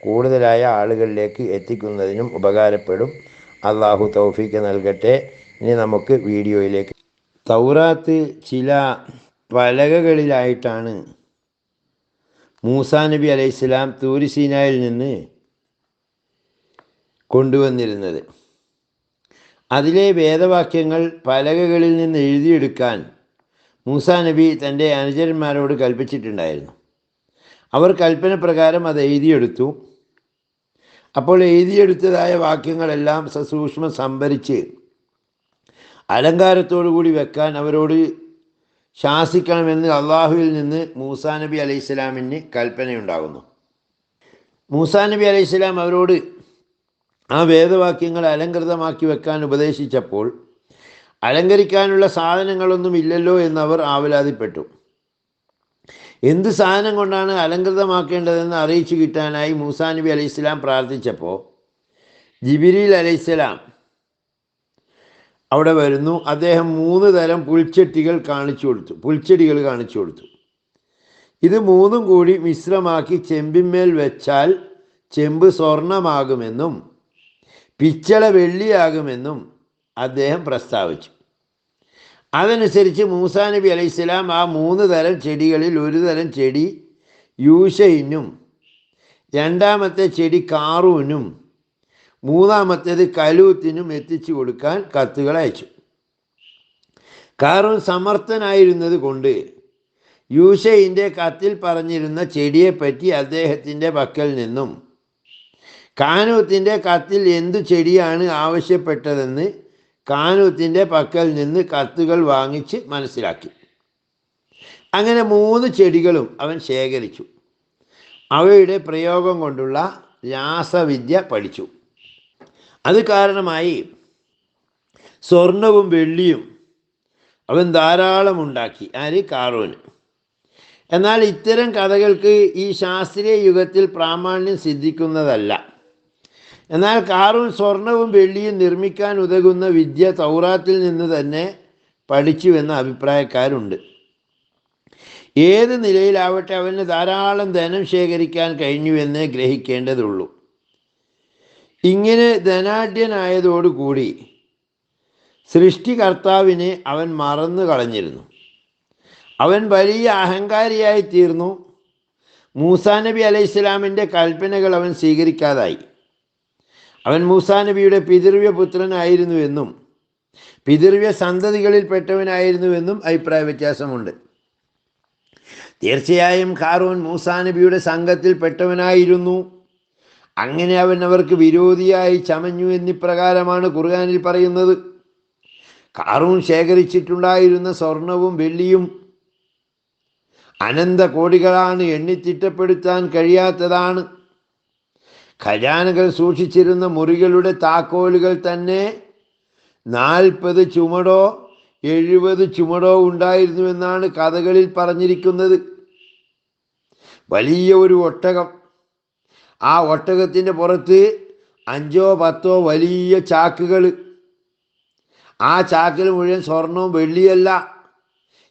കൂടുതലായ ആളുകളിലേക്ക് എത്തിക്കുന്നതിനും ഉപകാരപ്പെടും. അള്ളാഹു തൗഫീക്ക് നൽകട്ടെ. ഇനി നമുക്ക് വീഡിയോയിലേക്ക്. തൗറാത്ത് ചില പലകകളിലായിട്ടാണ് മൂസാ നബി അലൈഹിസ്ലാം തൂരിസീനായിൽ നിന്ന് കൊണ്ടുവന്നിരുന്നത്. അതിലെ വേദവാക്യങ്ങൾ പലകകളിൽ നിന്ന് എഴുതിയെടുക്കാൻ മൂസാ നബി തന്റെ അനുചരന്മാരോട് കൽപ്പിച്ചിട്ടുണ്ടായിരുന്നു. അവർ കൽപ്പന പ്രകാരം അത് എഴുതിയെടുത്തു. അപ്പോൾ എഴുതിയെടുത്തതായ വാക്യങ്ങളെല്ലാം സസൂക്ഷ്മം സംഭരിച്ച് അലങ്കാരത്തോടു കൂടി വെക്കാൻ അവരോട് ശാസിക്കണമെന്ന് അള്ളാഹുവിൽ നിന്ന് മൂസാ നബി അലൈഹി സ്വലാമിന് കൽപ്പനയുണ്ടാകുന്നു. മൂസാ നബി അലൈഹി അവരോട് ആ വേദവാക്യങ്ങൾ അലങ്കൃതമാക്കി വെക്കാൻ ഉപദേശിച്ചപ്പോൾ അലങ്കരിക്കാനുള്ള സാധനങ്ങളൊന്നും ഇല്ലല്ലോ എന്നവർ ആവലാതിപ്പെട്ടു. എന്ത് സാധനം കൊണ്ടാണ് അലങ്കൃതമാക്കേണ്ടതെന്ന് അറിയിച്ചു കിട്ടാനായി മൂസാ നബി അലൈഹി സ്വലാം പ്രാർത്ഥിച്ചപ്പോൾ ജിബിരിൽ അലൈഹി സ്വലാം അവിടെ വരുന്നു. അദ്ദേഹം മൂന്ന് തരം പുൽച്ചെട്ടികൾ കാണിച്ചു കൊടുത്തു. പുൽച്ചെടികൾ കാണിച്ചു കൊടുത്തു. ഇത് മൂന്നും കൂടി മിശ്രമാക്കി ചെമ്പിന്മേൽ വെച്ചാൽ ചെമ്പ് സ്വർണമാകുമെന്നും പിച്ചള വെള്ളിയാകുമെന്നും അദ്ദേഹം പ്രസ്താവിച്ചു. അതനുസരിച്ച് മൂസാ നബി അലൈഹി സ്വലാം ആ മൂന്ന് തരം ചെടികളിൽ ഒരു തരം ചെടി യൂഷയിനും രണ്ടാമത്തെ ചെടി കാറൂനും മൂന്നാമത്തേത് കലൂത്തിനും എത്തിച്ചു കൊടുക്കാൻ കത്തുകൾ അയച്ചു. കാറൂൻ സമർത്ഥനായിരുന്നത് കൊണ്ട് യൂഷയിന്റെ കത്തിൽ പറഞ്ഞിരുന്ന ചെടിയെപ്പറ്റി അദ്ദേഹത്തിന്റെ പക്കൽ നിന്നും കാനൂത്തിന്റെ കത്തിൽ എന്തു ചെടിയാണ് ആവശ്യപ്പെട്ടതെന്ന് കാനൂത്തിന്റെ പക്കൽ നിന്ന് കത്തുകൾ വാങ്ങിച്ച് മനസ്സിലാക്കി. അങ്ങനെ മൂന്ന് ചെടികളും അവൻ ശേഖരിച്ചു. അവയുടെ പ്രയോഗം കൊണ്ടുള്ള രാസവിദ്യ പഠിച്ചു. അത് കാരണമായി സ്വർണവും വെള്ളിയും അവൻ ധാരാളം ഉണ്ടാക്കി. ആര്? കാറോന് എന്നാൽ ഇത്തരം കഥകൾക്ക് ഈ ശാസ്ത്രീയ യുഗത്തിൽ പ്രാമാണ്യം സിദ്ധിക്കുന്നതല്ല. എന്നാൽ കാറും സ്വർണവും വെള്ളിയും നിർമ്മിക്കാൻ ഉതകുന്ന വിദ്യ തൗറാത്തിൽ നിന്ന് തന്നെ പഠിച്ചുവെന്ന അഭിപ്രായക്കാരുണ്ട്. ഏത് നിലയിലാവട്ടെ അവന് ധാരാളം ധനം ശേഖരിക്കാൻ കഴിഞ്ഞുവെന്ന് ഗ്രഹിക്കേണ്ടതുള്ളൂ. ഇങ്ങനെ ധനാഢ്യനായതോടുകൂടി സൃഷ്ടികർത്താവിനെ അവൻ മറന്നു കളഞ്ഞിരുന്നു. അവൻ വലിയ അഹങ്കാരിയായി തീർന്നു മൂസാ നബി അലൈഹി സ്വലാമിന്റെ കൽപ്പനകൾ അവൻ സ്വീകരിക്കാതായി. അവൻ മൂസാ നബിയുടെ പിതൃവ്യ പുത്രനായിരുന്നുവെന്നും പിതൃവ്യ സന്തതികളിൽപ്പെട്ടവനായിരുന്നുവെന്നും അഭിപ്രായ വ്യത്യാസമുണ്ട്. തീർച്ചയായും ഖാറൂൻ മൂസാ നബിയുടെ സംഘത്തിൽപ്പെട്ടവനായിരുന്നു അങ്ങനെ അവൻ അവർക്ക് വിരോധിയായി ചമഞ്ഞു എന്നിപ്രകാരമാണ് ഖുർആാനിൽ പറയുന്നത്. കാറൂൺ ശേഖരിച്ചിട്ടുണ്ടായിരുന്ന സ്വർണവും വെള്ളിയും അനന്ത കോടികളാണ് എണ്ണിത്തിട്ടപ്പെടുത്താൻ കഴിയാത്തതാണ്. ഖജാനകൾ സൂക്ഷിച്ചിരുന്ന മുറികളുടെ താക്കോലുകൾ തന്നെ നാൽപ്പത് ചുമടോ എഴുപത് ചുമടോ ഉണ്ടായിരുന്നുവെന്നാണ് കഥകളിൽ പറഞ്ഞിരിക്കുന്നത്. വലിയ ഒരു ഒട്ടകം. ആ ഒട്ടകത്തിന്റെ പുറത്ത് അഞ്ചോ പത്തോ വലിയ ചാക്കുകൾ. ആ ചാക്കിൽ മുഴുവൻ സ്വർണവും വെള്ളിയല്ല.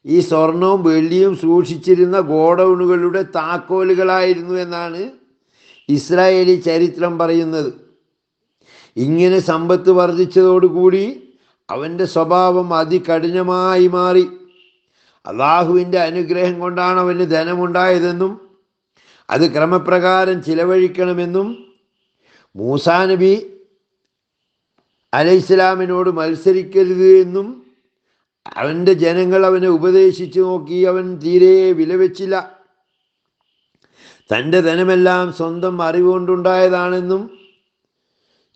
ഈ സ്വർണവും വെള്ളിയും സൂക്ഷിച്ചിരുന്ന ഗോഡൗണുകളുടെ താക്കോലുകളായിരുന്നു എന്നാണ് ഇസ്രായേലി ചരിത്രം പറയുന്നത്. ഇങ്ങനെ സമ്പത്ത് വർദ്ധിച്ചതോടുകൂടി അവന്റെ സ്വഭാവം അതികഠിനമായി മാറി. അള്ളാഹുവിന്റെ അനുഗ്രഹം കൊണ്ടാണ് അവന് ധനമുണ്ടായതെന്നും അത് ക്രമപ്രകാരം ചിലവഴിക്കണമെന്നും മൂസാ നബി അലൈഹിസ്ലാമിനോട് മത്സരിക്കരുത് എന്നും അവന്റെ ജനങ്ങൾ അവനെ ഉപദേശിച്ചു നോക്കി. അവൻ തീരെ വിലവെച്ചില്ല. തന്റെ ധനമെല്ലാം സ്വന്തം അറിവുകൊണ്ടുണ്ടായതാണെന്നും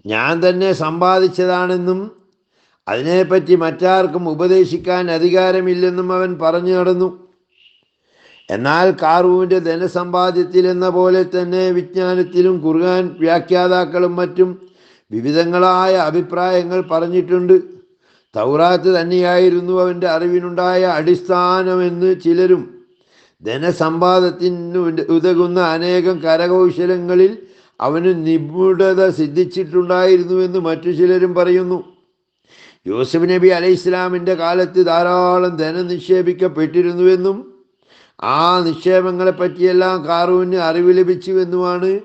ഞാൻ തന്നെ സമ്പാദിച്ചതാണെന്നും അതിനെപ്പറ്റി മറ്റാർക്കും ഉപദേശിക്കാൻ അധികാരമില്ലെന്നും അവൻ പറഞ്ഞു നടന്നു. എന്നാൽ കാറൂവിന്റെ ധനസമ്പാദ്യത്തിൽ എന്ന പോലെ തന്നെ വിജ്ഞാനത്തിലും ഖുർആൻ വ്യാഖ്യാതാക്കളും മറ്റും വിവിധങ്ങളായ അഭിപ്രായങ്ങൾ പറഞ്ഞിട്ടുണ്ട്. തൗറാത്ത് തന്നെയായിരുന്നു അവന്റെ അറിവിനുണ്ടായ അടിസ്ഥാനമെന്ന് ചിലരും ധനസമ്പാദത്തിന് ഉതകുന്ന അനേകം കരകൗശലങ്ങളിൽ അവന് നിപുണത സിദ്ധിച്ചിട്ടുണ്ടായിരുന്നുവെന്ന് മറ്റു ചിലരും പറയുന്നു. യൂസഫ് നബി അലൈഹി ഇസ്ലാമിന്റെ കാലത്ത് ധാരാളം ധനം നിക്ഷേപിക്കപ്പെട്ടിരുന്നുവെന്നും ആ നിക്ഷേപങ്ങളെ പറ്റിയെല്ലാം കാറൂവിന് അറിവ് ലഭിച്ചുവെന്നുമാണ്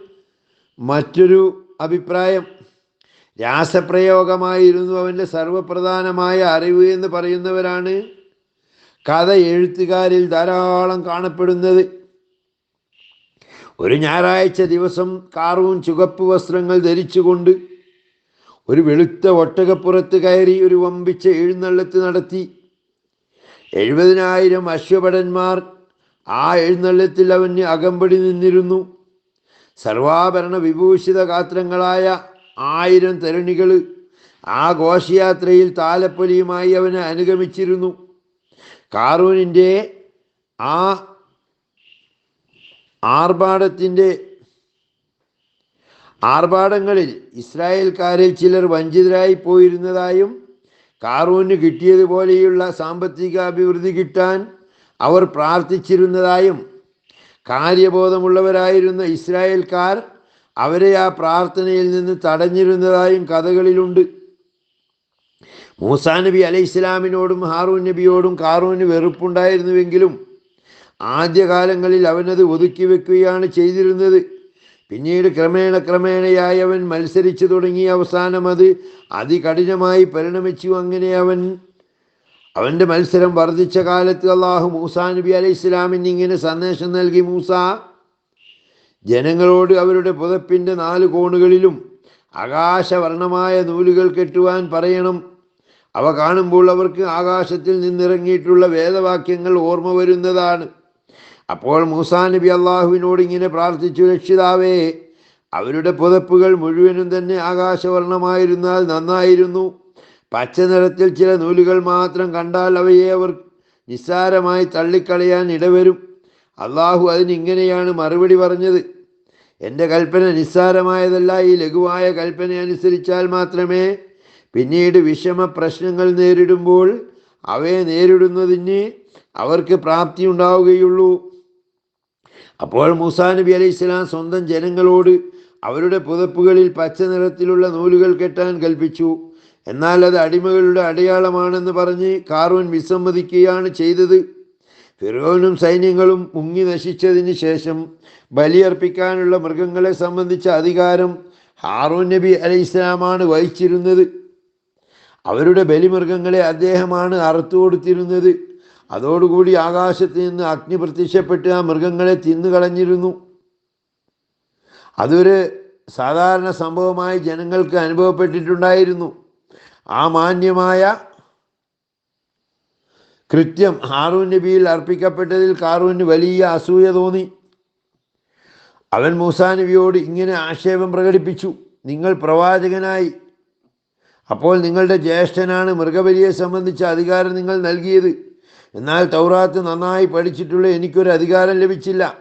മറ്റൊരു അഭിപ്രായം. രാസപ്രയോഗമായിരുന്നു അവന്റെ സർവപ്രധാനമായ അറിവ് എന്ന് പറയുന്നവരാണ് കഥ എഴുത്തുകാരിൽ ധാരാളം കാണപ്പെടുന്നത്. ഒരു ഞായറാഴ്ച ദിവസം കാറും ചുവപ്പ് വസ്ത്രങ്ങൾ ധരിച്ചുകൊണ്ട് ഒരു വെളുത്ത ഒട്ടകപ്പുറത്ത് കയറി ഒരു വമ്പിച്ച എഴുന്നള്ളത്ത് നടത്തി. എഴുപതിനായിരം അശ്വഭടന്മാർ ആ എഴുന്നള്ളത്തിൽ അവന് അകമ്പടി നിന്നിരുന്നു. സർവാഭരണ വിഭൂഷിത ഗാത്രങ്ങളായ ആയിരം തരുണികൾ ആ ഘോഷയാത്രയിൽ താലപ്പൊലിയുമായി അവനെ അനുഗമിച്ചിരുന്നു. കാറൂനിന്റെ ആ ആർഭാടത്തിന്റെ ആർഭാടങ്ങളിൽ ഇസ്രായേൽക്കാരിൽ ചിലർ വഞ്ചിതരായി പോയിരുന്നതായും കാറൂന് കിട്ടിയതുപോലെയുള്ള സാമ്പത്തിക അഭിവൃദ്ധി കിട്ടാൻ അവർ പ്രാർത്ഥിച്ചിരുന്നതായും കാര്യബോധമുള്ളവരായിരുന്ന ഇസ്രായേൽക്കാർ അവരെ ആ പ്രാർത്ഥനയിൽ നിന്ന് തടഞ്ഞിരുന്നതായും കഥകളിലുണ്ട്. മൂസാ നബി അലൈഹി ഇസ്ലാമിനോടും ഹാറൂൻ നബിയോടും കാറൂന് വെറുപ്പുണ്ടായിരുന്നുവെങ്കിലും ആദ്യകാലങ്ങളിൽ അവനത് ഒതുക്കി വെക്കുകയാണ് ചെയ്തിരുന്നത്. പിന്നീട് ക്രമേണ ക്രമേണയായി അവൻ മത്സരിച്ചു തുടങ്ങി. അവസാനം അത് അതികഠിനമായി പരിണമിച്ചു. അങ്ങനെ അവൻ അവന്റെ മത്സരം വർദ്ധിച്ച കാലത്ത് അള്ളാഹു മൂസാ നബി അലൈഹി ഇസ്ലാമിന് ഇങ്ങനെ സന്ദേശം നൽകി. മൂസ ജനങ്ങളോട് അവരുടെ പുതപ്പിന്റെ നാല് കോണുകളിലും ആകാശവർണമായ നൂലുകൾ കെട്ടുവാൻ പറയണം. അവ കാണുമ്പോൾ അവർക്ക് ആകാശത്തിൽ നിന്നിറങ്ങിയിട്ടുള്ള വേദവാക്യങ്ങൾ ഓർമ്മ വരുന്നതാണ്. അപ്പോൾ മൂസാ നബി അള്ളാഹുവിനോട് ഇങ്ങനെ പ്രാർത്ഥിച്ചു രക്ഷിതാവേ അവരുടെ പുതപ്പുകൾ മുഴുവനും തന്നെ ആകാശവർണമായിരുന്നാൽ നന്നായിരുന്നു. പച്ച നിറത്തിൽ ചില നൂലുകൾ മാത്രം കണ്ടാൽ അവയെ അവർ നിസ്സാരമായി തള്ളിക്കളയാൻ ഇടവരും. അള്ളാഹു അതിനിങ്ങനെയാണ് മറുപടി പറഞ്ഞത്. എന്റെ കൽപ്പന നിസ്സാരമായതല്ല ഈ ലഘുവായ കൽപ്പന അനുസരിച്ചാൽ മാത്രമേ പിന്നീട് വിഷമ പ്രശ്നങ്ങൾ നേരിടുമ്പോൾ അവയെ നേരിടുന്നതിന് അവർക്ക് പ്രാപ്തി ഉണ്ടാവുകയുള്ളൂ. അപ്പോൾ മൂസാ നബി അലൈഹി സ്വലാം സ്വന്തം ജനങ്ങളോട് അവരുടെ പുതപ്പുകളിൽ പച്ച നിറത്തിലുള്ള നൂലുകൾ കെട്ടാൻ കൽപ്പിച്ചു. എന്നാൽ അത് അടിമകളുടെ അടയാളമാണെന്ന് പറഞ്ഞ് കാറൂൻ വിസമ്മതിക്കുകയാണ് ചെയ്തത്. ഫിറോനും സൈന്യങ്ങളും മുങ്ങി നശിച്ചതിന് ശേഷം ബലിയർപ്പിക്കാനുള്ള മൃഗങ്ങളെ സംബന്ധിച്ച അധികാരം ഹാറൂൻ നബി അലൈഹി ഇസ്ലാമാണ് വഹിച്ചിരുന്നത്. അവരുടെ ബലിമൃഗങ്ങളെ അദ്ദേഹമാണ് അറുത്തു കൊടുത്തിരുന്നത്. അതോടുകൂടി ആകാശത്ത് നിന്ന് അഗ്നി പ്രത്യക്ഷപ്പെട്ട് ആ മൃഗങ്ങളെ തിന്നുകളഞ്ഞിരുന്നു അതൊരു സാധാരണ സംഭവമായി ജനങ്ങൾക്ക് അനുഭവപ്പെട്ടിട്ടുണ്ടായിരുന്നു. ആ മാന്യമായ കൃത്യം ഹാറൂൻ നബിയിൽ അർപ്പിക്കപ്പെട്ടതിൽ കാറൂന് വലിയ അസൂയ തോന്നി. അവൻ മൂസാ നബിയോട് ഇങ്ങനെ ആക്ഷേപം പ്രകടിപ്പിച്ചു. നിങ്ങൾ പ്രവാചകനായി അപ്പോൾ നിങ്ങളുടെ ജ്യേഷ്ഠനാണ് മൃഗബലിയെ സംബന്ധിച്ച അധികാരം നിങ്ങൾ നൽകിയത്. എന്നാൽ തൗറാത്ത് നന്നായി പഠിച്ചിട്ടുള്ള എനിക്കൊരു അധികാരം ലഭിച്ചില്ല.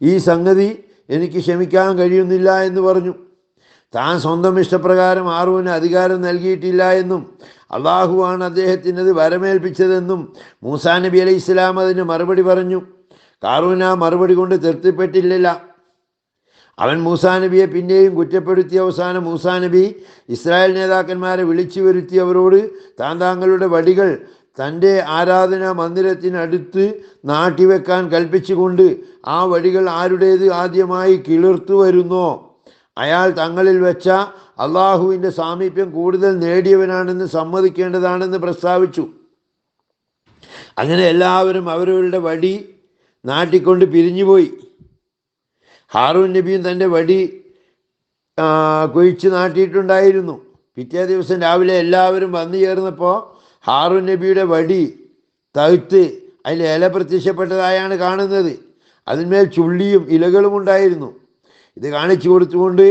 ഈ സംഗതി എനിക്ക് ക്ഷമിക്കാൻ കഴിയുന്നില്ല എന്ന് പറഞ്ഞു. താൻ സ്വന്തം ഇഷ്ടപ്രകാരം ആറുവിന് അധികാരം നൽകിയിട്ടില്ല എന്നും അള്ളാഹുവാണ് അദ്ദേഹത്തിനത് വരമേൽപ്പിച്ചതെന്നും മൂസാ നബി അലൈഹി ഇസ്ലാം അതിന് മറുപടി പറഞ്ഞു. കാറൂന മറുപടി കൊണ്ട് തൃപ്തിപ്പെട്ടില്ല അവൻ മൂസാ നബിയെ പിന്നെയും കുറ്റപ്പെടുത്തിയ അവസാനം മൂസാ നബി ഇസ്രായേൽ നേതാക്കന്മാരെ വിളിച്ചു വരുത്തി. അവരോട് താൻ താങ്കളുടെ വടികൾ തന്റെ ആരാധനാ മന്ദിരത്തിനടുത്ത് നാട്ടിവെക്കാൻ കൽപ്പിച്ചുകൊണ്ട് ആ വടികൾ ആരുടേത് ആദ്യമായി കിളിർത്തു വരുന്നോ? അയാൾ തങ്ങളിൽ വെച്ച അള്ളാഹുവിന്റെ സാമീപ്യം കൂടുതൽ നേടിയവനാണെന്ന് സമ്മതിക്കേണ്ടതാണെന്ന് പ്രസ്താവിച്ചു. അങ്ങനെ എല്ലാവരും അവരവരുടെ വടി നാട്ടിക്കൊണ്ട് പിരിഞ്ഞുപോയി. ഹാറൂൻ നബിയും തന്റെ വടി കുഴിച്ച് നാട്ടിയിട്ടുണ്ടായിരുന്നു. പിറ്റേ ദിവസം രാവിലെ എല്ലാവരും വന്നു ചേർന്നപ്പോൾ ഹാറൂൻ നബിയുടെ വടി തഴുത്ത് അതിൽ ഇല പ്രത്യക്ഷപ്പെട്ടതായാണ് കാണുന്നത്. അതിന്മേൽ ചുള്ളിയും ഇലകളും ഉണ്ടായിരുന്നു. ഇത് കാണിച്ചു കൊടുത്തുകൊണ്ട്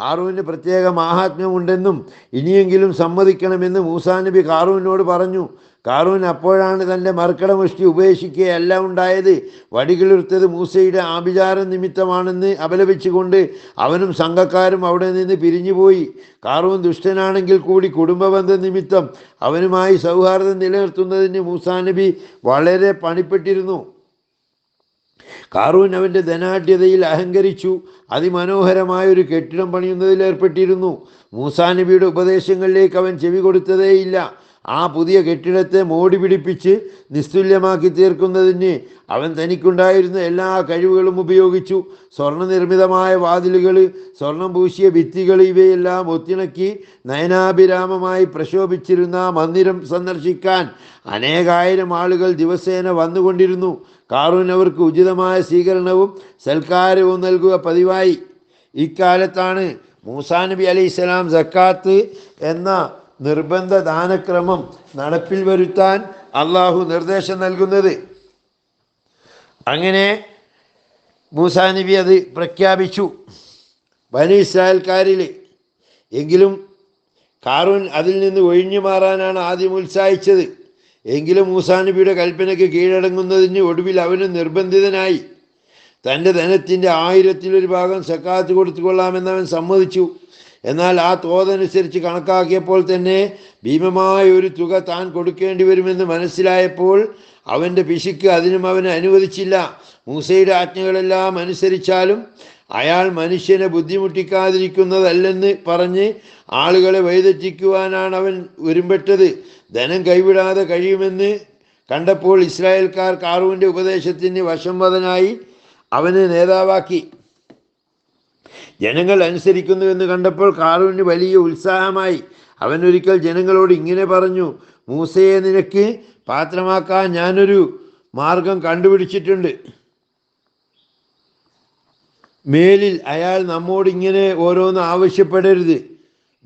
ഹാറൂവിന് പ്രത്യേക മാഹാത്മ്യമുണ്ടെന്നും ഇനിയെങ്കിലും സമ്മതിക്കണമെന്ന് മൂസാ നബി ഹാറൂവിനോട് പറഞ്ഞു. കാറൂൻ അപ്പോഴാണ് തന്റെ മർക്കട മുഷ്ടി ഉപേക്ഷിക്കുകയല്ല ഉണ്ടായത്. വടികിളിർത്തത് മൂസയുടെ ആഭിചാര നിമിത്തമാണെന്ന് അപലപിച്ചുകൊണ്ട് അവനും സംഘക്കാരും അവിടെ നിന്ന് പിരിഞ്ഞുപോയി. കാറൂൻ ദുഷ്ടനാണെങ്കിൽ കൂടി കുടുംബബന്ധ നിമിത്തം അവനുമായി സൗഹാർദ്ദം നിലനിർത്തുന്നതിന് മൂസാ നബി വളരെ പണിപ്പെട്ടിരുന്നു. കാറൂൻ അവന്റെ ധനാഢ്യതയിൽ അഹങ്കരിച്ചു. അതിമനോഹരമായ ഒരു കെട്ടിടം പണിയുന്നതിൽ ഏർപ്പെട്ടിരുന്നു. മൂസാനബിയുടെ ഉപദേശങ്ങളിലേക്ക് അവൻ ചെവി കൊടുത്തതേയില്ല. ആ പുതിയ കെട്ടിടത്തെ മോടി പിടിപ്പിച്ച് നിസ്തുല്യമാക്കി തീർക്കുന്നതിന് അവൻ തനിക്കുണ്ടായിരുന്ന എല്ലാ കഴിവുകളും ഉപയോഗിച്ചു. സ്വർണ നിർമ്മിതമായ വാതിലുകൾ സ്വർണം പൂശിയ ഭിത്തികൾ ഇവയെല്ലാം ഒത്തിണക്കി നയനാഭിരാമമായി പ്രശോഭിച്ചിരുന്ന മന്ദിരം സന്ദർശിക്കാൻ അനേകായിരം ആളുകൾ ദിവസേന വന്നുകൊണ്ടിരുന്നു. കാറൂൻ അവർക്ക് ഉചിതമായ സ്വീകരണവും സൽക്കാരവും നൽകുക പതിവായി. ഇക്കാലത്താണ് മൂസാ നബി അലൈഹി സ്വലാം സക്കാത്ത് എന്ന നിർബന്ധ ദാനക്രമം നടപ്പിൽ വരുത്താൻ അള്ളാഹു നിർദ്ദേശം നൽകുന്നത്. അങ്ങനെ മൂസാ നബി അത് പ്രഖ്യാപിച്ചു. ബനി ഇസ്രായേൽക്കാരിൽ എങ്കിലും കാറൂൻ അതിൽ നിന്ന് ഒഴിഞ്ഞു മാറാനാണ് ആദ്യം ഉത്സാഹിച്ചത്. എങ്കിലും മൂസാ നബിയുടെ കൽപ്പനയ്ക്ക് കീഴടങ്ങുന്നതിന് ഒടുവിൽ അവനും നിർബന്ധിതനായി. തന്റെ ധനത്തിന്റെ ആയിരത്തിലൊരു ഭാഗം സക്കാത്ത് കൊടുത്തുകൊള്ളാമെന്ന് അവൻ സമ്മതിച്ചു. എന്നാൽ ആ തോതനുസരിച്ച് കണക്കാക്കിയപ്പോൾ തന്നെ ഭീമമായ ഒരു തുക താൻ കൊടുക്കേണ്ടി വരുമെന്ന് മനസ്സിലായപ്പോൾ അവന്റെ പിശുക്ക് അതിനും അവന് അനുവദിച്ചില്ല. മൂസയുടെ ആജ്ഞകളെല്ലാം അനുസരിച്ചാലും അയാൾ മനുഷ്യനെ ബുദ്ധിമുട്ടിക്കാതിരിക്കുന്നതല്ലെന്ന് പറഞ്ഞ് ആളുകളെ വഴിതെറ്റിക്കുവാനാണ് അവൻ ഒരുമ്പെട്ടത്. ധനം കൈവിടാതെ കഴിയുമെന്ന് കണ്ടപ്പോൾ ഇസ്രായേൽക്കാർ കാറുവിന്റെ ഉപദേശത്തിന് വശംവദനായി അവനെ നേതാവാക്കി. ജനങ്ങൾ അനുസരിക്കുന്നുവെന്ന് കണ്ടപ്പോൾ കാറൂന് വലിയ ഉത്സാഹമായി. അവൻ ഒരിക്കൽ ജനങ്ങളോട് ഇങ്ങനെ പറഞ്ഞു മൂസയെ നിനക്ക് പാത്രമാക്കാൻ ഞാനൊരു മാർഗം കണ്ടുപിടിച്ചിട്ടുണ്ട്. മേലിൽ അയാൾ നമ്മോട് ഇങ്ങനെ ഓരോന്ന് ആവശ്യപ്പെടരുത്.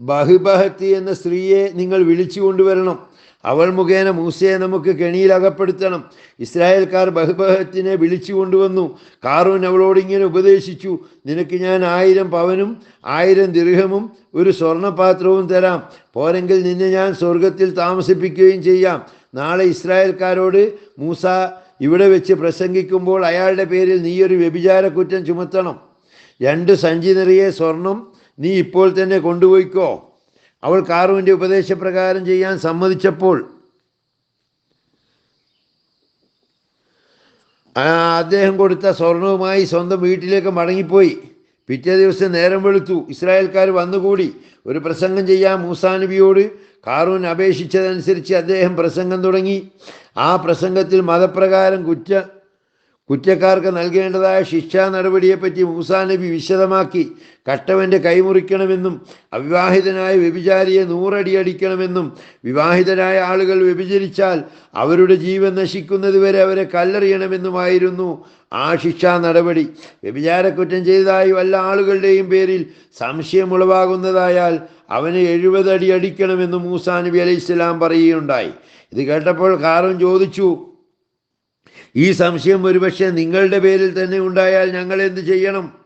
ബഹുബഹത്തി എന്ന സ്ത്രീയെ നിങ്ങൾ വിളിച്ചു കൊണ്ടുവരണം അവൾ മുഖേന മൂസയെ നമുക്ക് കെണിയിൽ അകപ്പെടുത്തണം. ഇസ്രായേൽക്കാർ ബഹുബഹത്തിനെ വിളിച്ചു കൊണ്ടുവന്നു. കാറൂൻ അവളോട് ഇങ്ങനെ ഉപദേശിച്ചു നിനക്ക് ഞാൻ ആയിരം പവനും ആയിരം ദീർഘമും ഒരു സ്വർണപാത്രവും തരാം. പോരെങ്കിൽ നിന്നെ ഞാൻ സ്വർഗത്തിൽ താമസിപ്പിക്കുകയും ചെയ്യാം. നാളെ ഇസ്രായേൽക്കാരോട് മൂസ ഇവിടെ വെച്ച് പ്രസംഗിക്കുമ്പോൾ അയാളുടെ പേരിൽ നീയൊരു വ്യഭിചാര കുറ്റം ചുമത്തണം. രണ്ട് സഞ്ചി നിറയെ സ്വർണം നീ ഇപ്പോൾ തന്നെ കൊണ്ടുപോയിക്കോ. അവൾ കാറുവിന്റെ ഉപദേശപ്രകാരം ചെയ്യാൻ സമ്മതിച്ചപ്പോൾ അദ്ദേഹം കൊടുത്ത സ്വർണവുമായി സ്വന്തം വീട്ടിലേക്ക് മടങ്ങിപ്പോയി. പിറ്റേ ദിവസം നേരം വെളുത്തു. ഇസ്രായേൽക്കാർ വന്നുകൂടി. ഒരു പ്രസംഗം ചെയ്യാൻ മൂസാനബിയോട് കാറൂൻ അപേക്ഷിച്ചതനുസരിച്ച് അദ്ദേഹം പ്രസംഗം തുടങ്ങി. ആ പ്രസംഗത്തിൽ മതപ്രകാരം കുറ്റ കുറ്റക്കാർക്ക് നൽകേണ്ടതായ ശിക്ഷാ നടപടിയെപ്പറ്റി മൂസാ നബി വിശദമാക്കി. കട്ടവന്റെ കൈമുറിക്കണമെന്നും അവിവാഹിതനായ വ്യഭിചാരിയെ നൂറടി അടിക്കണമെന്നും വിവാഹിതരായ ആളുകൾ വ്യഭിചരിച്ചാൽ അവരുടെ ജീവൻ നശിക്കുന്നതുവരെ അവരെ കല്ലെറിയണമെന്നുമായിരുന്നു ആ ശിക്ഷാ നടപടി. വ്യഭിചാരക്കുറ്റം ചെയ്തതായി വല്ല ആളുകളുടെയും പേരിൽ സംശയം ഉളവാകുന്നതായാൽ അവന് എഴുപതടി അടിക്കണമെന്ന് മൂസാ നബി അലൈഹി സ്വലാം പറയുകയുണ്ടായി. ഇത് കേട്ടപ്പോൾ കാറും ചോദിച്ചു ഈ സംശയം ഒരുപക്ഷെ നിങ്ങളുടെ പേരിൽ തന്നെ ഉണ്ടായാൽ ഞങ്ങൾ എന്ത് ചെയ്യണം?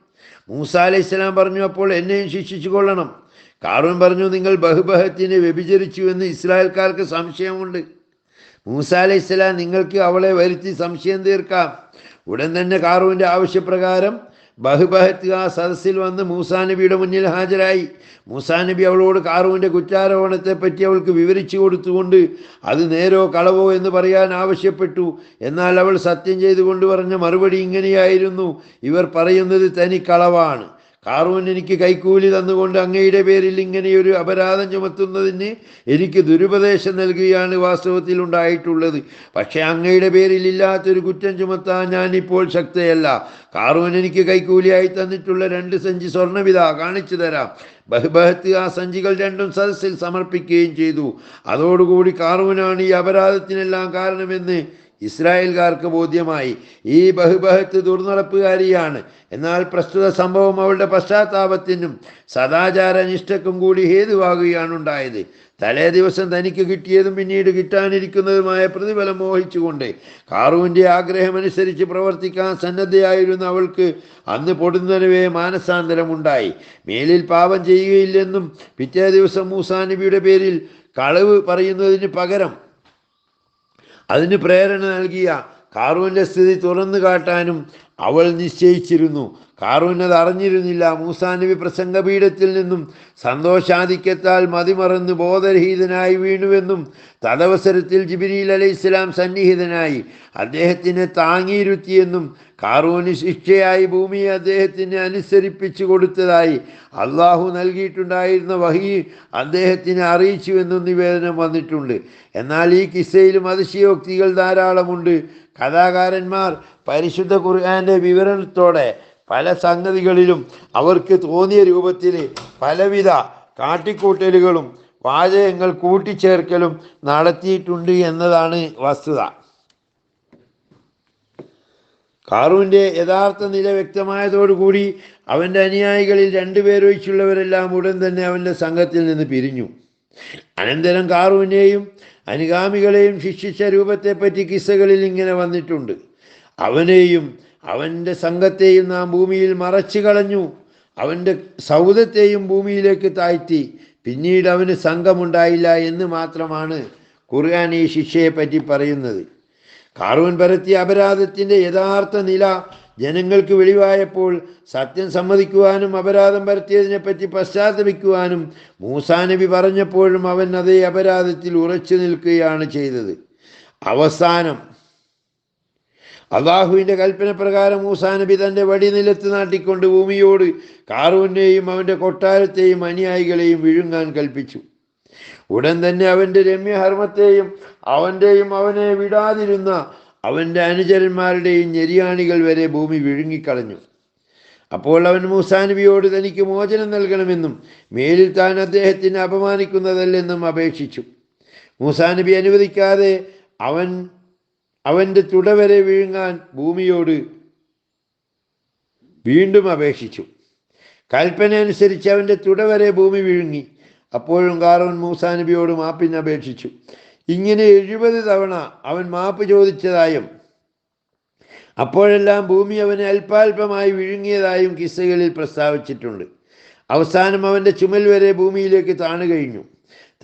മൂസ അലൈഹി സ്വലാം പറഞ്ഞു അപ്പോൾ എന്നെയും ശിക്ഷിച്ചു കൊള്ളണം കാറൂൻ പറഞ്ഞു നിങ്ങൾ ബഹുബഹത്തിനെ വ്യഭിചരിച്ചു എന്ന് ഇസ്രായേൽക്കാർക്ക് സംശയമുണ്ട്. മൂസ അലൈഹി സ്വലാം നിങ്ങൾക്ക് അവളെ വരുത്തി സംശയം തീർക്കാം. ഉടൻ തന്നെ കാറൂവിന്റെ ആവശ്യപ്രകാരം ബഹുബഹത്ത് ആ സദസ്സിൽ വന്ന് മൂസാ നബിയുടെ മുന്നിൽ ഹാജരായി. മൂസാ നബി അവളോട് കാറുവിന്റെ കുറ്റാരോപണത്തെപ്പറ്റി അവൾക്ക് വിവരിച്ചു കൊടുത്തുകൊണ്ട് അത് നേരോ കളവോ എന്ന് പറയാൻ ആവശ്യപ്പെട്ടു. എന്നാൽ അവൾ സത്യം ചെയ്തുകൊണ്ട് പറഞ്ഞ മറുപടി ഇങ്ങനെയായിരുന്നു. ഇവർ പറയുന്നത് തനി കളവാണ് കാറൂൻ എനിക്ക് കൈക്കൂലി തന്നുകൊണ്ട് അങ്ങയുടെ പേരിൽ ഇങ്ങനെയൊരു അപരാധം ചുമത്തുന്നതിന് എനിക്ക് ദുരുപദേശം നൽകുകയാണ് വാസ്തവത്തിൽ ഉണ്ടായിട്ടുള്ളത്. പക്ഷേ അങ്ങയുടെ പേരിൽ ഇല്ലാത്തൊരു കുറ്റം ചുമത്താൻ ഞാനിപ്പോൾ ശക്തയല്ല. കാറൂൻ എനിക്ക് കൈക്കൂലിയായി തന്നിട്ടുള്ള രണ്ട് സഞ്ചി സ്വർണവിത കാണിച്ചു തരാം. ബഹുബഹത്ത് ആ സഞ്ചികൾ രണ്ടും സദസ്സിൽ സമർപ്പിക്കുകയും ചെയ്തു. അതോടുകൂടി കാറൂനാണ് ഈ അപരാധത്തിനെല്ലാം കാരണമെന്ന് ഇസ്രായേൽക്കാർക്ക് ബോധ്യമായി. ഈ ബഹുബഹത്ത് ദുർനടപ്പുകാരിയാണ്. എന്നാൽ പ്രസ്തുത സംഭവം അവളുടെ പശ്ചാത്താപത്തിനും സദാചാരനിഷ്ഠക്കും കൂടി ഹേതുവാകുകയാണ് ഉണ്ടായത് തലേ ദിവസം തനിക്ക് കിട്ടിയതും പിന്നീട് കിട്ടാനിരിക്കുന്നതുമായ പ്രതിഫലം മോഹിച്ചുകൊണ്ട് കാറുവിന്റെ ആഗ്രഹമനുസരിച്ച് പ്രവർത്തിക്കാൻ സന്നദ്ധയായിരുന്ന അവൾക്ക് അന്ന് പൊടുന്നനവേ മാനസാന്തരമുണ്ടായി. മേലിൽ പാപം ചെയ്യുകയില്ലെന്നും പിറ്റേ ദിവസം മൂസാ നബിയുടെ പേരിൽ കളവ് പറയുന്നതിന് പകരം അതിന് പ്രേരണ നൽകിയ കാറുവിന്റെ സ്ഥിതി തുറന്നു കാട്ടാനും അവൾ നിശ്ചയിച്ചിരുന്നു. കാറൂൻ അത് അറിഞ്ഞിരുന്നില്ല. മൂസാനബി പ്രസംഗപീഠത്തിൽ നിന്നും സന്തോഷാധിക്യത്താൽ മതിമറന്ന് ബോധരഹിതനായി വീണുവെന്നും തദവസരത്തിൽ ജിബിരിയിൽ അലൈഹി ഇസ്ലാം സന്നിഹിതനായി അദ്ദേഹത്തിനെ താങ്ങിയിരുത്തിയെന്നും കാറൂന് ശിക്ഷയായി ഭൂമിയെ അദ്ദേഹത്തിന് അനുസരിപ്പിച്ചു കൊടുത്തതായി അള്ളാഹു നൽകിയിട്ടുണ്ടായിരുന്ന വഹി അദ്ദേഹത്തിനെ അറിയിച്ചുവെന്നും നിവേദനം വന്നിട്ടുണ്ട്. എന്നാൽ ഈ കിസ്സയിലും അതിശയോക്തികൾ ധാരാളമുണ്ട്. കഥാകാരന്മാർ പരിശുദ്ധ ഖുർആന്റെ വിവരണത്തോടെ പല സംഗതികളിലും അവർക്ക് തോന്നിയ രൂപത്തിൽ പലവിധ കാട്ടിക്കൂട്ടലുകളും വാചകങ്ങൾ കൂട്ടിച്ചേർക്കലും നടത്തിയിട്ടുണ്ട് എന്നതാണ് വസ്തുത. കാറുവിന്റെ യഥാർത്ഥ നില വ്യക്തമായതോടുകൂടി അവന്റെ അനുയായികളിൽ രണ്ടുപേരൊഴിച്ചുള്ളവരെല്ലാം ഉടൻ തന്നെ അവന്റെ സംഘത്തിൽ നിന്ന് പിരിഞ്ഞു. അനന്തരം കാറൂനെയും അനുഗാമികളെയും ശിക്ഷിച്ച രൂപത്തെപ്പറ്റി കിസ്സകളിൽ ഇങ്ങനെ വന്നിട്ടുണ്ട്. അവനെയും അവന്റെ സംഘത്തെയും നാം ഭൂമിയിൽ മറച്ചു കളഞ്ഞു. അവന്റെ സൗദത്തെയും ഭൂമിയിലേക്ക് താഴ്ത്തി. പിന്നീട് അവന് സംഘമുണ്ടായില്ല എന്ന് മാത്രമാണ് ഖുർആൻ ഈ ശിക്ഷയെപ്പറ്റി പറയുന്നത്. കാറുവൻ പരത്തിയ അപരാധത്തിന്റെ യഥാർത്ഥ നില ജനങ്ങൾക്ക് വെളിവായപ്പോൾ സത്യം സമ്മതിക്കുവാനും അപരാധം വരുത്തിയതിനെപ്പറ്റി പശ്ചാത്തപിക്കുവാനും മൂസാനബി പറഞ്ഞപ്പോഴും അവൻ അതേ അപരാധത്തിൽ ഉറച്ചു നിൽക്കുകയാണ് ചെയ്തത്. അവസാനം അള്ളാഹുവിന്റെ കൽപ്പന പ്രകാരം മൂസാനബി തന്റെ വടി നിലത്ത് നാട്ടിക്കൊണ്ട് ഭൂമിയോട് കാറൂനെയും അവന്റെ കൊട്ടാരത്തെയും അനുയായികളെയും വിഴുങ്ങാൻ കൽപ്പിച്ചു. ഉടൻ തന്നെ അവന്റെ രമ്യഹർമ്മത്തെയും അവന്റെയും അവനെ വിടാതിരുന്ന അവന്റെ അനുചരന്മാരുടെയും ഞെരിയാണികൾ വരെ ഭൂമി വിഴുങ്ങിക്കളഞ്ഞു. അപ്പോൾ അവൻ മൂസാനബിയോട് തനിക്ക് മോചനം നൽകണമെന്നും മേലിൽ താൻ അദ്ദേഹത്തിന് അപമാനിക്കുന്നതല്ലെന്നും അപേക്ഷിച്ചു. മൂസാനബി അനുവദിക്കാതെ അവൻ അവന്റെ തുടവരെ വിഴുങ്ങാൻ ഭൂമിയോട് വീണ്ടും അപേക്ഷിച്ചു. കൽപ്പന അനുസരിച്ച് അവന്റെ തുടവരെ ഭൂമി വിഴുങ്ങി. അപ്പോഴും കാറോൻ മൂസാനബിയോട് മാപ്പിന് അപേക്ഷിച്ചു. ഇങ്ങനെ എഴുപത് തവണ അവൻ മാപ്പ് ചോദിച്ചതായും അപ്പോഴെല്ലാം ഭൂമി അവനെ അല്പാൽപമായി വിഴുങ്ങിയതായും കിസ്സകളിൽ പ്രസ്താവിച്ചിട്ടുണ്ട്. അവസാനം അവന്റെ ചുമൽ വരെ ഭൂമിയിലേക്ക് താണു കഴിഞ്ഞു.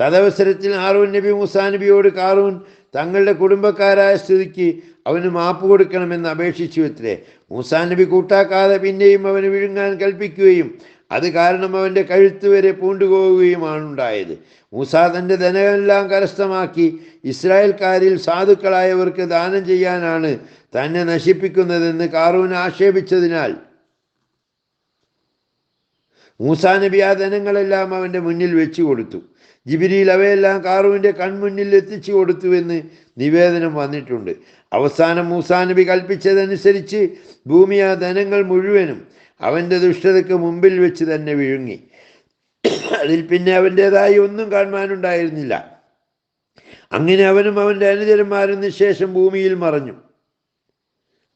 തദവസരത്തിൽ ആറൂൻ നബി മുസാ നബിയോട് കാറൂൻ തങ്ങളുടെ കുടുംബക്കാരായ സ്ഥിതിക്ക് അവന് മാപ്പ് കൊടുക്കണമെന്ന് അപേക്ഷിച്ചു എത്രേ? മൂസാ നബി കൂട്ടാക്കാതെ പിന്നെയും അവന് വിഴുങ്ങാൻ കൽപ്പിക്കുകയും അത് കാരണം അവന്റെ കഴുത്ത് വരെ പൂണ്ടുപോവുകയുമാണ് ഉണ്ടായത് മൂസ തന്റെ ധനമെല്ലാം കരസ്ഥമാക്കി ഇസ്രായേൽക്കാരിൽ സാധുക്കളായവർക്ക് ദാനം ചെയ്യാനാണ് തന്നെ നശിപ്പിക്കുന്നതെന്ന് കാറൂൻ ആക്ഷേപിച്ചതിനാൽ മൂസാ നബി ആ ധനങ്ങളെല്ലാം അവന്റെ മുന്നിൽ വെച്ചു കൊടുത്തു. ജിബിരിയിൽ അവയെല്ലാം കാറുവിന്റെ കൺമുന്നിൽ എത്തിച്ചു കൊടുത്തുവെന്ന് നിവേദനം വന്നിട്ടുണ്ട്. അവസാനം മൂസാ നബി കൽപ്പിച്ചതനുസരിച്ച് ഭൂമി ആ ധനങ്ങൾ മുഴുവനും അവന്റെ ദുഷ്ടതയ്ക്ക് മുമ്പിൽ വെച്ച് തന്നെ വിഴുങ്ങി. അതിൽ പിന്നെ അവന്റേതായി ഒന്നും കാണുവാനുണ്ടായിരുന്നില്ല. അങ്ങനെ അവനും അവന്റെ അനുചരന്മാരും നിശേഷം ഭൂമിയിൽ മറഞ്ഞു.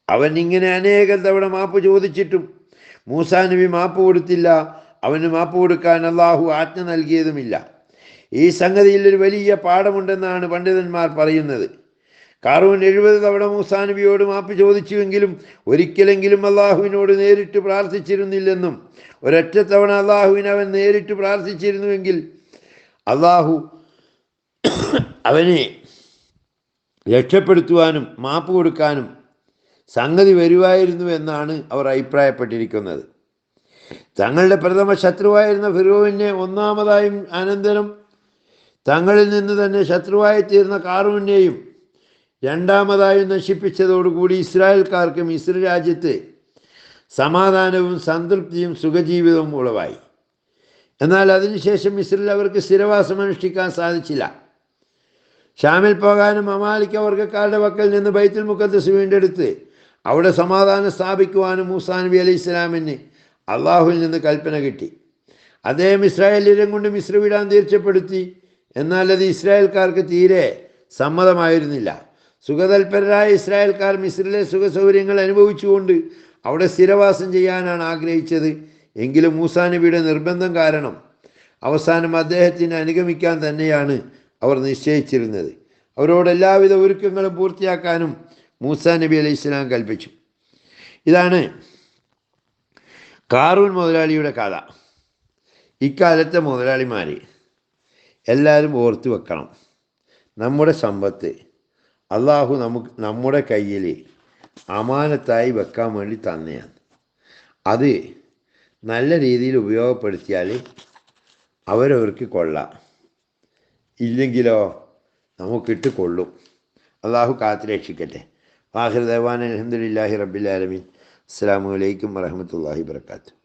അവൻ ഇങ്ങനെ അനേകം തവണ മാപ്പ് ചോദിച്ചിട്ടും മൂസാ നബി മാപ്പ് കൊടുത്തില്ല. അവന് മാപ്പ് കൊടുക്കാൻ അള്ളാഹു ആജ്ഞ നൽകിയതുമില്ല. ഈ സംഗതിയിൽ ഒരു വലിയ പാഠമുണ്ടെന്നാണ് പണ്ഡിതന്മാർ പറയുന്നത്. കാറൂൻ എഴുപത് തവണ മൂസാ നബിയോട് മാപ്പ് ചോദിച്ചുവെങ്കിലും ഒരിക്കലെങ്കിലും അള്ളാഹുവിനോട് നേരിട്ട് പ്രാർത്ഥിച്ചിരുന്നില്ലെന്നും ഒരൊറ്റ തവണ അള്ളാഹുവിന് അവൻ നേരിട്ട് പ്രാർത്ഥിച്ചിരുന്നുവെങ്കിൽ അള്ളാഹു അവനെ രക്ഷപ്പെടുത്തുവാനും മാപ്പ് കൊടുക്കാനും സംഗതി വരുവായിരുന്നു എന്നാണ് അവർ അഭിപ്രായപ്പെട്ടിരിക്കുന്നത്. തങ്ങളുടെ പ്രഥമ ശത്രുവായിരുന്ന ഫിറോവിനെ ഒന്നാമതായും അനന്തരം തങ്ങളിൽ നിന്ന് തന്നെ ശത്രുവായി തീർന്ന കാറൂവിനെയും രണ്ടാമതായും നശിപ്പിച്ചതോടുകൂടി ഇസ്രായേൽക്കാർക്കും ഇസ്ര രാജ്യത്ത് സമാധാനവും സംതൃപ്തിയും സുഖജീവിതവും ഉളവായി. എന്നാൽ അതിനുശേഷം ഇസ്രേൽ അവർക്ക് സ്ഥിരവാസം അനുഷ്ഠിക്കാൻ സാധിച്ചില്ല. ഷാമിൽ പോകാനും അമാലിക്ക വർഗക്കാരുടെ പക്കൽ നിന്ന് ബൈത്തുൽ മുഖത്ത് വീണ്ടെടുത്ത് അവിടെ സമാധാനം സ്ഥാപിക്കുവാനും മൂസാ നബി അലി ഇസ്ലാമിന് അള്ളാഹുവിൽ നിന്ന് കൽപ്പന കിട്ടി. അദ്ദേഹം ഇസ്രായേലിലും കൊണ്ട് മിശ്ര വിടാൻ തീർച്ചപ്പെടുത്തി. എന്നാൽ അത് ഇസ്രായേൽക്കാർക്ക് തീരെ സമ്മതമായിരുന്നില്ല. സുഖതൽപരരായ ഇസ്രായേൽക്കാർ മിസ്രിലെ സുഖസൗകര്യങ്ങൾ അനുഭവിച്ചുകൊണ്ട് അവിടെ സ്ഥിരവാസം ചെയ്യാനാണ് ആഗ്രഹിച്ചത്. എങ്കിലും മൂസാ നബിയുടെ നിർബന്ധം കാരണം അവസാനം അദ്ദേഹത്തിന് അനുഗമിക്കാൻ തന്നെയാണ് അവർ നിശ്ചയിച്ചിരുന്നത്. അവരോട് എല്ലാവിധ ഒരുക്കങ്ങളും പൂർത്തിയാക്കാനും മൂസാ നബി അലൈഹി ഇസ്ലാം കൽപ്പിച്ചു. ഇതാണ് കാറൂൻ മുതലാളിയുടെ കഥ. ഇക്കാലത്തെ മുതലാളിമാർ എല്ലാവരും ഓർത്തു വെക്കണം. നമ്മുടെ സമ്പത്ത് അള്ളാഹു നമുക്ക് നമ്മുടെ കയ്യിൽ അമാനത്തായി വെക്കാൻ വേണ്ടി തന്നെയാണ്. അത് നല്ല രീതിയിൽ ഉപയോഗപ്പെടുത്തിയാൽ അവരവർക്ക് കൊള്ളാം. ഇല്ലെങ്കിലോ നമുക്കിട്ട് കൊള്ളും. അള്ളാഹു കാത്തു രക്ഷിക്കട്ടെ. വാഹിർ ദേവാൻ അലഹമുല്ലാഹി റബ്ബിലാലമീൻ അസ്സാം വലൈക്കും വരഹമുല്ലാഹി വർക്കാത്തു